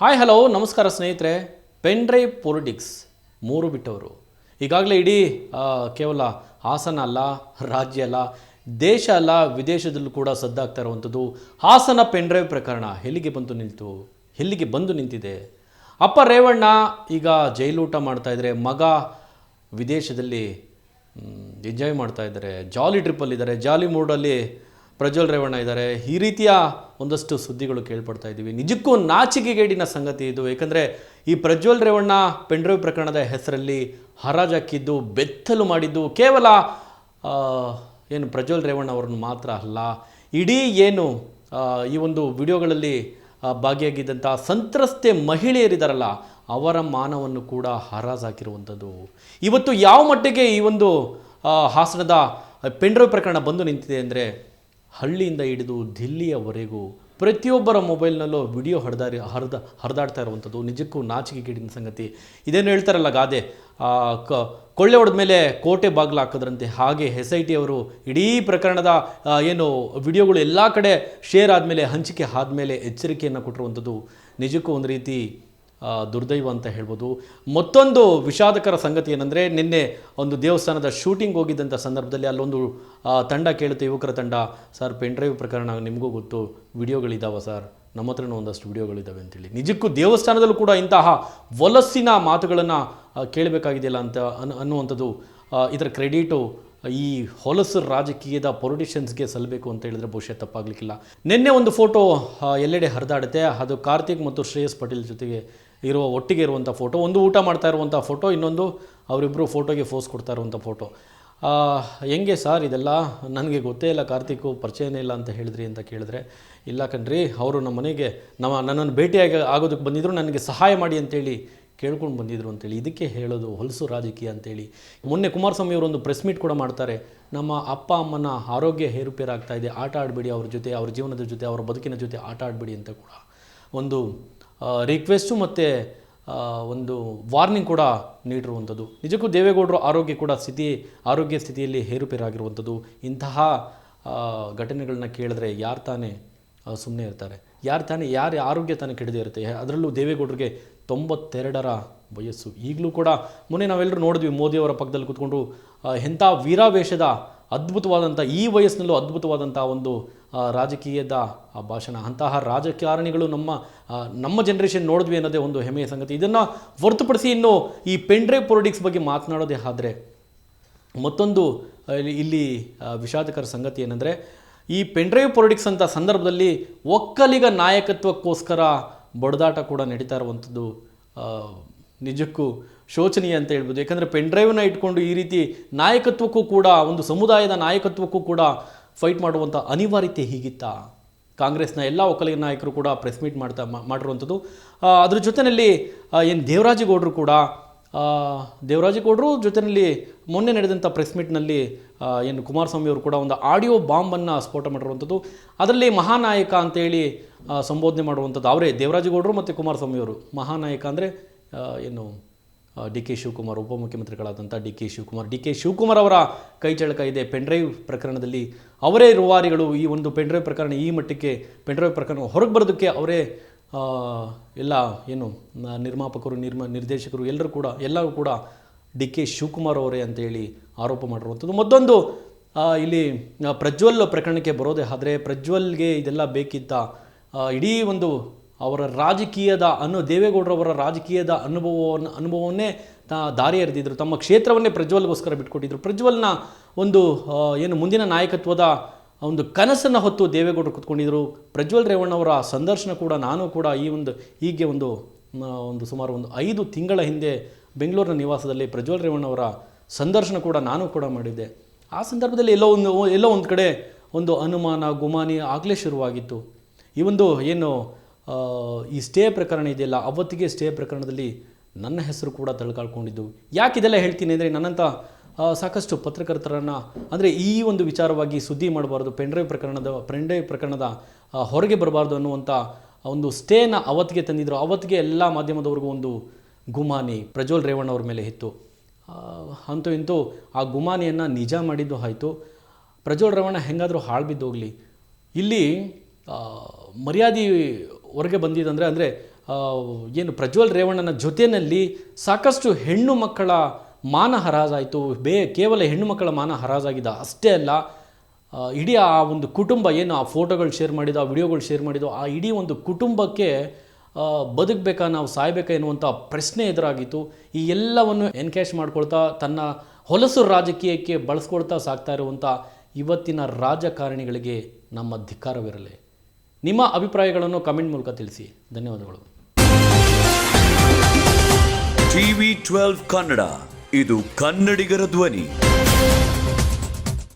Hi hello ನಮಸ್ಕಾರ ಸ್ನೇಹಿತರೆ. Pen drive politics ಮೂರು ಬಿಟ್ಟವರು. ಈಗಾಗಲೇ ಇಡೀ ಕೇವಲ ಹಾಸನ ಅಲ್ಲ, ರಾಜ್ಯ ಅಲ್ಲ, ದೇಶ ಅಲ್ಲ, ವಿದೇಶದಲ್ಲೂ ಕೂಡ ಸದ್ದಾಗ್ತಾ ಇರುವಂಥದ್ದು ಹಾಸನ ಪೆನ್ ಡ್ರೈವ್ ಪ್ರಕರಣ ಎಲ್ಲಿಗೆ ಬಂದು ನಿಂತು ಎಲ್ಲಿಗೆ ಬಂದು ನಿಂತಿದೆ? ಅಪ್ಪ ರೇವಣ್ಣ ಈಗ ಜೈಲೂಟ ಮಾಡ್ತಾ ಇದ್ದಾರೆ ಮಗ ವಿದೇಶದಲ್ಲಿ ಎಂಜಾಯ್ ಮಾಡ್ತಾ ಇದ್ದಾರೆ ಜಾಲಿ ಟ್ರಿಪ್ಪಲ್ಲಿದ್ದಾರೆ ಜಾಲಿ ಮೂಡಲ್ಲಿ ಪ್ರಜ್ವಲ್ ರೇವಣ್ಣ ಇದ್ದಾರೆ. ಈ ರೀತಿಯ ಒಂದಷ್ಟು ಸುದ್ದಿಗಳು ಕೇಳ್ಪಡ್ತಾ ಇದ್ದೀವಿ. ನಿಜಕ್ಕೂ ನಾಚಿಕೆಗೇಡಿನ ಸಂಗತಿ ಇದು. ಏಕೆಂದರೆ ಈ ಪ್ರಜ್ವಲ್ ರೇವಣ್ಣ ಪೆಂಡ್ರೈವ್ ಪ್ರಕರಣದ ಹೆಸರಲ್ಲಿ ಹರಾಜಾಕಿದ್ದು, ಬೆತ್ತಲು ಮಾಡಿದ್ದು ಕೇವಲ ಏನು ಪ್ರಜ್ವಲ್ ರೇವಣ್ಣ ಅವರನ್ನು ಮಾತ್ರ ಅಲ್ಲ. ಇಡೀ ಏನು ಈ ಒಂದು ವಿಡಿಯೋಗಳಲ್ಲಿ ಭಾಗಿಯಾಗಿದ್ದಂಥ ಸಂತ್ರಸ್ತೆ ಮಹಿಳೆಯರಿದ್ದಾರಲ್ಲ ಅವರ ಮಾನವನ್ನು ಕೂಡ ಹರಾಜಾಕಿರುವಂಥದ್ದು. ಇವತ್ತು ಯಾವ ಮಟ್ಟಿಗೆ ಈ ಒಂದು ಹಾಸನದ ಪೆಂಡ್ರೈವ್ ಪ್ರಕರಣ ಬಂದು ನಿಂತಿದೆ ಅಂದರೆ ಹಳ್ಳಿಯಿಂದ ಹಿಡಿದು ದಿಲ್ಲಿಯವರೆಗೂ ಪ್ರತಿಯೊಬ್ಬರ ಮೊಬೈಲ್ನಲ್ಲೂ ವಿಡಿಯೋ ಹರಿದಾರಿ ಹರಿದ ಹರಿದಾಡ್ತಾ ಇರುವಂಥದ್ದು, ನಿಜಕ್ಕೂ ನಾಚಿಕೆಗೇಡಿನ ಸಂಗತಿ. ಇದೇನು ಹೇಳ್ತಾರಲ್ಲ ಗಾದೆ ಕ, ಕೊಳ್ಳೆ ಹೊಡೆದ ಮೇಲೆ ಕೋಟೆ ಬಾಗಿಲು ಹಾಕಿದ್ರಂತೆ. ಹಾಗೆ ಎಸ್ ಐ ಟಿ ಅವರು ಇಡೀ ಪ್ರಕರಣದ ಏನು ವಿಡಿಯೋಗಳು ಎಲ್ಲ ಕಡೆ ಶೇರ್ ಆದಮೇಲೆ, ಹಂಚಿಕೆ ಆದಮೇಲೆ ಎಚ್ಚರಿಕೆಯನ್ನು ಕೊಟ್ಟಿರುವಂಥದ್ದು. ನಿಜಕ್ಕೂ ಒಂದು ರೀತಿ ದುರ್ದೈವ ಅಂತ ಹೇಳ್ಬೋದು. ಮತ್ತೊಂದು ವಿಷಾದಕರ ಸಂಗತಿ ಏನಂದರೆ, ನಿನ್ನೆ ಒಂದು ದೇವಸ್ಥಾನದ ಶೂಟಿಂಗ್ ಹೋಗಿದ್ದಂಥ ಸಂದರ್ಭದಲ್ಲಿ ಅಲ್ಲೊಂದು ತಂಡ ಕೇಳುತ್ತೆ, ಯುವಕರ ತಂಡ. ಸರ್, ಪೆನ್ ಡ್ರೈವ್ ಪ್ರಕರಣ ನಿಮಗೂ ಗೊತ್ತು. ವಿಡಿಯೋಗಳಿದ್ದಾವೆ ಸರ್? ನಮ್ಮ ಹತ್ರನೂ ಒಂದಷ್ಟು ವಿಡಿಯೋಗಳಿದ್ದಾವೆ ಅಂತೇಳಿ. ನಿಜಕ್ಕೂ ದೇವಸ್ಥಾನದಲ್ಲೂ ಕೂಡ ಇಂತಹ ವಲಸ್ಸಿನ ಮಾತುಗಳನ್ನು ಕೇಳಬೇಕಾಗಿದೆಯಲ್ಲ ಅಂತ ಅನ್, ಅನ್ನುವಂಥದ್ದು ಇದರ ಕ್ರೆಡಿಟು, ಈ ಹೊಲಸು ರಾಜಕೀಯದ ಪೊಲಿಟಿಷಿಯನ್ಸ್ಗೆ ಸಲ್ಲಬೇಕು ಅಂತ ಹೇಳಿದ್ರೆ ಬಹುಶಃ ತಪ್ಪಾಗಲಿಕ್ಕಿಲ್ಲ. ನಿನ್ನೆ ಒಂದು ಫೋಟೋ ಎಲ್ಲೆಡೆ ಹರಿದಾಡುತ್ತೆ. ಅದು ಕಾರ್ತಿಕ್ ಮತ್ತು ಶ್ರೇಯಸ್ ಪಟೇಲ್ ಜೊತೆಗೆ ಇರುವ, ಒಟ್ಟಿಗೆ ಇರುವಂಥ ಫೋಟೋ. ಒಂದು ಊಟ ಮಾಡ್ತಾ ಇರುವಂಥ ಫೋಟೋ, ಇನ್ನೊಂದು ಅವರಿಬ್ಬರು ಫೋಟೋಗೆ ಫೋಸ್ ಕೊಡ್ತಾ ಇರುವಂಥ ಫೋಟೋ. ಹೆಂಗೆ ಸರ್ ಇದೆಲ್ಲ? ನನಗೆ ಗೊತ್ತೇ ಇಲ್ಲ, ಕಾರ್ತಿಕ್ಕು, ಪರಿಚಯನೇ ಇಲ್ಲ ಅಂತ ಹೇಳಿದ್ರಿ ಅಂತ ಕೇಳಿದ್ರೆ, ಇಲ್ಲ ಕಣ್ರಿ, ಅವರು ನಮ್ಮ ಮನೆಗೆ ನಮ್ಮ ನನ್ನನ್ನು ಭೇಟಿಯಾಗಿ ಆಗೋದಕ್ಕೆ ಬಂದಿದ್ರು, ನನಗೆ ಸಹಾಯ ಮಾಡಿ ಅಂತೇಳಿ ಕೇಳ್ಕೊಂಡು ಬಂದಿದ್ರು ಅಂತೇಳಿ, ಇದಕ್ಕೆ ಹೇಳೋದು ಹೊಲಸು ರಾಜಕೀಯ ಅಂತೇಳಿ. ಮೊನ್ನೆ ಕುಮಾರಸ್ವಾಮಿ ಅವರು ಒಂದು ಪ್ರೆಸ್ ಮೀಟ್ ಕೂಡ ಮಾಡ್ತಾರೆ, ನಮ್ಮ ಅಪ್ಪ, ಅಮ್ಮನ ಆರೋಗ್ಯ ಏರುಪೇರಾಗ್ತಾ ಇದೆ, ಆಟ ಆಡಬೇಡಿ ಅವ್ರ ಜೊತೆ, ಅವ್ರ ಜೀವನದ ಜೊತೆ, ಅವರ ಬದುಕಿನ ಜೊತೆ ಆಟ ಆಡಬೇಡಿ ಅಂತ ಕೂಡ ಒಂದು ರಿಕ್ವೆಸ್ಟು ಮತ್ತು ಒಂದು ವಾರ್ನಿಂಗ್ ಕೂಡ ನೀಡಿರುವಂಥದ್ದು. ನಿಜಕ್ಕೂ ದೇವೇಗೌಡರ ಆರೋಗ್ಯ ಕೂಡ ಸ್ಥಿತಿ, ಆರೋಗ್ಯ ಸ್ಥಿತಿಯಲ್ಲಿ ಹೇರುಪೇರಾಗಿರುವಂಥದ್ದು. ಇಂತಹ ಘಟನೆಗಳನ್ನ ಕೇಳಿದ್ರೆ ಯಾರು ತಾನೇ ಸುಮ್ಮನೆ ಇರ್ತಾರೆ. ಯಾರು ತಾನೇ, ಯಾರ ಆರೋಗ್ಯ ತಾನೇ ಕೆಡದೇ ಇರುತ್ತೆ. ಅದರಲ್ಲೂ ದೇವೇಗೌಡರಿಗೆ ತೊಂಬತ್ತೆರಡರ ವಯಸ್ಸು. ಈಗಲೂ ಕೂಡ, ಮೊನ್ನೆ ನಾವೆಲ್ಲರೂ ನೋಡಿದ್ವಿ ಮೋದಿಯವರ ಪಕ್ಕದಲ್ಲಿ ಕೂತ್ಕೊಂಡು ಎಂಥ ವೀರಾವೇಶದ ಅದ್ಭುತವಾದಂಥ ಈ ವಯಸ್ಸಿನಲ್ಲೂ ಅದ್ಭುತವಾದಂಥ ಒಂದು ರಾಜಕೀಯದ ಭಾಷಣ. ಅಂತಹ ರಾಜಕಾರಣಿಗಳು ನಮ್ಮ ನಮ್ಮ ಜನ್ರೇಷನ್ ನೋಡಿದ್ವಿ ಅನ್ನೋದೇ ಒಂದು ಹೆಮ್ಮೆಯ ಸಂಗತಿ. ಇದನ್ನು ಹೊರತುಪಡಿಸಿ ಇನ್ನು ಈ ಪೆಂಡ್ರೈವ್ ಪೊಲಿಟಿಕ್ಸ್ ಬಗ್ಗೆ ಮಾತನಾಡೋದೇ ಆದರೆ, ಮತ್ತೊಂದು ಇಲ್ಲಿ- ವಿಷಾದಕರ ಸಂಗತಿ ಏನಂದರೆ, ಈ ಪೆಂಡ್ರೈವ್ ಪೊಲಿಟಿಕ್ಸ್ ಅಂತ ಸಂದರ್ಭದಲ್ಲಿ ಒಕ್ಕಲಿಗ ನಾಯಕತ್ವಕ್ಕೋಸ್ಕರ ಬಡದಾಟ ಕೂಡ ನಡೀತಾ ಇರುವಂಥದ್ದು ನಿಜಕ್ಕೂ ಶೋಚನೀಯ ಅಂತ ಹೇಳ್ಬೋದು. ಯಾಕಂದರೆ ಪೆನ್ಡ್ರೈವ್ನ ಇಟ್ಕೊಂಡು ಈ ರೀತಿ ನಾಯಕತ್ವಕ್ಕೂ ಕೂಡ, ಒಂದು ಸಮುದಾಯದ ನಾಯಕತ್ವಕ್ಕೂ ಕೂಡ ಫೈಟ್ ಮಾಡುವಂಥ ಅನಿವಾರ್ಯತೆ ಹೀಗಿತ್ತಾ? ಕಾಂಗ್ರೆಸ್ನ ಎಲ್ಲ ಒಕ್ಕಲಿಗ ನಾಯಕರು ಕೂಡ ಪ್ರೆಸ್ ಮೀಟ್ ಮಾಡ್ತಾ ಮಾಡಿರುವಂಥದ್ದು. ಅದ್ರ ಜೊತೆಯಲ್ಲಿ ಏನು ದೇವರಾಜೇಗೌಡರು ಕೂಡ ದೇವರಾಜಗೌಡರು ಜೊತೆಯಲ್ಲಿ ಮೊನ್ನೆ ನಡೆದಂಥ ಪ್ರೆಸ್ ಮೀಟ್ನಲ್ಲಿ ಏನು ಕುಮಾರಸ್ವಾಮಿ ಅವರು ಕೂಡ ಒಂದು ಆಡಿಯೋ ಬಾಂಬನ್ನು ಸ್ಫೋಟ ಮಾಡಿರುವಂಥದ್ದು. ಅದರಲ್ಲಿ ಮಹಾನಾಯಕ ಅಂತೇಳಿ ಸಂಬೋಧನೆ ಮಾಡುವಂಥದ್ದು ಅವರೇ ದೇವರಾಜೇಗೌಡರು ಮತ್ತು ಕುಮಾರಸ್ವಾಮಿ ಅವರು. ಮಹಾನಾಯಕ ಅಂದರೆ ಏನು D K Shivakumar ಉಪಮುಖ್ಯಮಂತ್ರಿಗಳಾದಂಥ D K Shivakumar. D K Shivakumar ಅವರ ಕೈ ಚಳಕ ಇದೆ. ಪೆಂಡ್ರೈವ್ ಪ್ರಕರಣದಲ್ಲಿ ಅವರೇ ರೂವಾರಿಗಳು. ಈ ಒಂದು ಪೆಂಡ್ರೈವ್ ಪ್ರಕರಣ ಈ ಮಟ್ಟಕ್ಕೆ ಪೆಂಡ್ರೈವ್ ಪ್ರಕರಣ ಹೊರಗೆ ಬರೋದಕ್ಕೆ ಅವರೇ ಎಲ್ಲ, ಏನು ನಿರ್ಮಾಪಕರು, ನಿರ್ಮ, ನಿರ್ದೇಶಕರು ಎಲ್ಲರೂ ಕೂಡ ಎಲ್ಲರೂ ಕೂಡ ಡಿ ಕೆ ಶಿವಕುಮಾರ್ ಅವರೇ ಅಂತೇಳಿ ಆರೋಪ ಮಾಡಿರುವಂಥದ್ದು. ಮತ್ತೊಂದು ಇಲ್ಲಿ ಪ್ರಜ್ವಲ್ ಪ್ರಕರಣಕ್ಕೆ ಬರೋದೇ ಆದರೆ ಪ್ರಜ್ವಲ್ಗೆ ಇದೆಲ್ಲ ಬೇಕಿದ್ದ ಇಡೀ ಒಂದು ಅವರ ರಾಜಕೀಯದ ಅನು, ದೇವೇಗೌಡರವರ ರಾಜಕೀಯದ ಅನುಭವವನ್ನು, ಅನುಭವವನ್ನೇ ದಾರಿ ಎರೆದಿದ್ದರು ತಮ್ಮ ಕ್ಷೇತ್ರವನ್ನೇ ಪ್ರಜ್ವಲ್ಗೋಸ್ಕರ ಬಿಟ್ಕೊಟ್ಟಿದ್ರು. ಪ್ರಜ್ವಲ್ನ ಒಂದು ಏನು ಮುಂದಿನ ನಾಯಕತ್ವದ ಒಂದು ಕನಸನ್ನು ಹೊತ್ತು ದೇವೇಗೌಡರು ಕೂತ್ಕೊಂಡಿದ್ದರು ಪ್ರಜ್ವಲ್ ರೇವಣ್ಣವರ ಸಂದರ್ಶನ ಕೂಡ ನಾನು ಕೂಡ ಈ ಒಂದು, ಹೀಗೆ ಒಂದು ಒಂದು ಸುಮಾರು ಒಂದು ಐದು ತಿಂಗಳ ಹಿಂದೆ ಬೆಂಗಳೂರಿನ ನಿವಾಸದಲ್ಲಿ ಪ್ರಜ್ವಲ್ ರೇವಣ್ಣವರ ಸಂದರ್ಶನ ಕೂಡ ನಾನು ಕೂಡ ಮಾಡಿದ್ದೆ. ಆ ಸಂದರ್ಭದಲ್ಲಿ ಎಲ್ಲೋ ಒಂದು ಎಲ್ಲೋ ಒಂದು ಕಡೆ ಒಂದು ಅನುಮಾನ, ಗುಮಾನಿ ಆಗಲೇ ಶುರುವಾಗಿತ್ತು. ಈ ಒಂದು, ಏನು ಈ ಸ್ಟೇ ಪ್ರಕರಣ ಇದೆಯಲ್ಲ, ಅವತ್ತಿಗೆ ಸ್ಟೇ ಪ್ರಕರಣದಲ್ಲಿ ನನ್ನ ಹೆಸರು ಕೂಡ ತಳ್ಕಾಳ್ಕೊಂಡಿದ್ದು ಯಾಕಿದೆಲ್ಲ ಹೇಳ್ತೀನಿ ಅಂದರೆ ನನ್ನಂಥ ಸಾಕಷ್ಟು ಪತ್ರಕರ್ತರನ್ನು, ಅಂದರೆ ಈ ಒಂದು ವಿಚಾರವಾಗಿ ಸುದ್ದಿ ಮಾಡಬಾರ್ದು, ಪೆಂಡ್ರೈವ್ ಪ್ರಕರಣದ ಪೆಂಡ್ರೈವ್ ಪ್ರಕರಣದ ಹೊರಗೆ ಬರಬಾರ್ದು ಅನ್ನುವಂಥ ಒಂದು ಸ್ಟೇನ ಅವತ್ತಿಗೆ ತಂದಿದ್ದರು ಅವತ್ತಿಗೆ ಎಲ್ಲ ಮಾಧ್ಯಮದವ್ರಿಗೂ ಒಂದು ಗುಮಾನಿ, ಪ್ರಜ್ವಲ್ ರೇವಣ್ಣ ಅವ್ರ ಮೇಲೆ ಇತ್ತು ಅಂತೂ ಇಂತೂ ಆ ಗುಮಾನಿಯನ್ನು ನಿಜ ಮಾಡಿದ್ದು ಆಯಿತು. ಪ್ರಜ್ವಲ್ ರೇವಣ್ಣ ಹೆಂಗಾದರೂ ಹಾಳು ಬಿದ್ದೋಗಲಿ ಇಲ್ಲಿ ಮರ್ಯಾದೆ ಹೊರಗೆ ಬಂದಿದ್ದಂದರೆ ಅಂದರೆ ಏನು ಪ್ರಜ್ವಲ್ ರೇವಣ್ಣನ ಜೊತೆಯಲ್ಲಿ ಸಾಕಷ್ಟು ಹೆಣ್ಣು ಮಕ್ಕಳ ಮಾನ ಹರಾಜಾಯಿತು. ಬೇ, ಕೇವಲ ಹೆಣ್ಣು ಮಕ್ಕಳ ಮಾನ ಹರಾಜಾಗಿದೆ ಅಷ್ಟೇ ಅಲ್ಲ ಇಡೀ ಆ ಒಂದು ಕುಟುಂಬ ಏನು ಆ ಫೋಟೋಗಳು ಶೇರ್ ಮಾಡಿದ, ಆ ವಿಡಿಯೋಗಳು ಶೇರ್ ಮಾಡಿದ್ದು ಆ ಇಡೀ ಒಂದು ಕುಟುಂಬಕ್ಕೆ ಬದುಕಬೇಕಾ, ನಾವು ಸಾಯ್ಬೇಕಾ ಎನ್ನುವಂಥ ಪ್ರಶ್ನೆ ಎದುರಾಗಿತ್ತು. ಈ ಎಲ್ಲವನ್ನು ಎನ್ಕ್ಯಾಶ್ ಮಾಡ್ಕೊಳ್ತಾ, ತನ್ನ ಹೊಲಸು ರಾಜಕೀಯಕ್ಕೆ ಬಳಸ್ಕೊಳ್ತಾ ಸಾಕ್ತಾ ಇರುವಂಥ ಇವತ್ತಿನ ರಾಜಕಾರಣಿಗಳಿಗೆ ನಮ್ಮ ಧಿಕ್ಕಾರವಿರಲಿ ನಿಮ್ಮ ಅಭಿಪ್ರಾಯಗಳನ್ನು ಕಮೆಂಟ್ ಮೂಲಕ ತಿಳಿಸಿ. ಧನ್ಯವಾದಗಳು. ಟಿವಿ ಟ್ವೆಲ್ವ್ ಕನ್ನಡ ಇದು ಕನ್ನಡಿಗರ ಧ್ವನಿ.